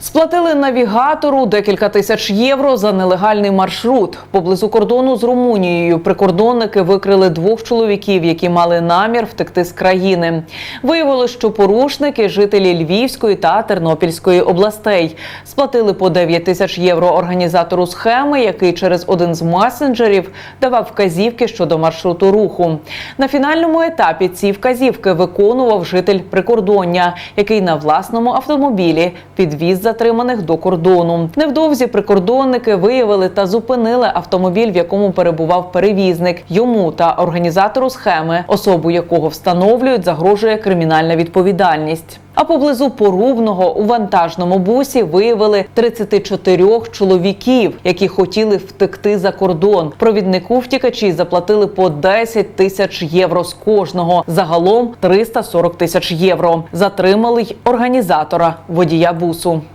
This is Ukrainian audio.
Сплатили навігатору декілька тисяч євро за нелегальний маршрут. Поблизу кордону з Румунією прикордонники викрили двох чоловіків, які мали намір втекти з країни. Виявилось, що порушники жителі Львівської та Тернопільської областей сплатили по 9 тисяч євро організатору схеми, який через один з месенджерів давав вказівки щодо маршруту руху. На фінальному етапі ці вказівки виконував житель прикордоння, який на власному автомобілі підвіз затриманих до кордону. Невдовзі прикордонники виявили та зупинили автомобіль, в якому перебував перевізник. Йому та організатору схеми, особу якого встановлюють, загрожує кримінальна відповідальність. А поблизу Порубного у вантажному бусі виявили 34 чоловіків, які хотіли втекти за кордон. Провіднику втікачі заплатили по 10 тисяч євро з кожного. Загалом 340 тисяч євро. Затримали й організатора водія бусу.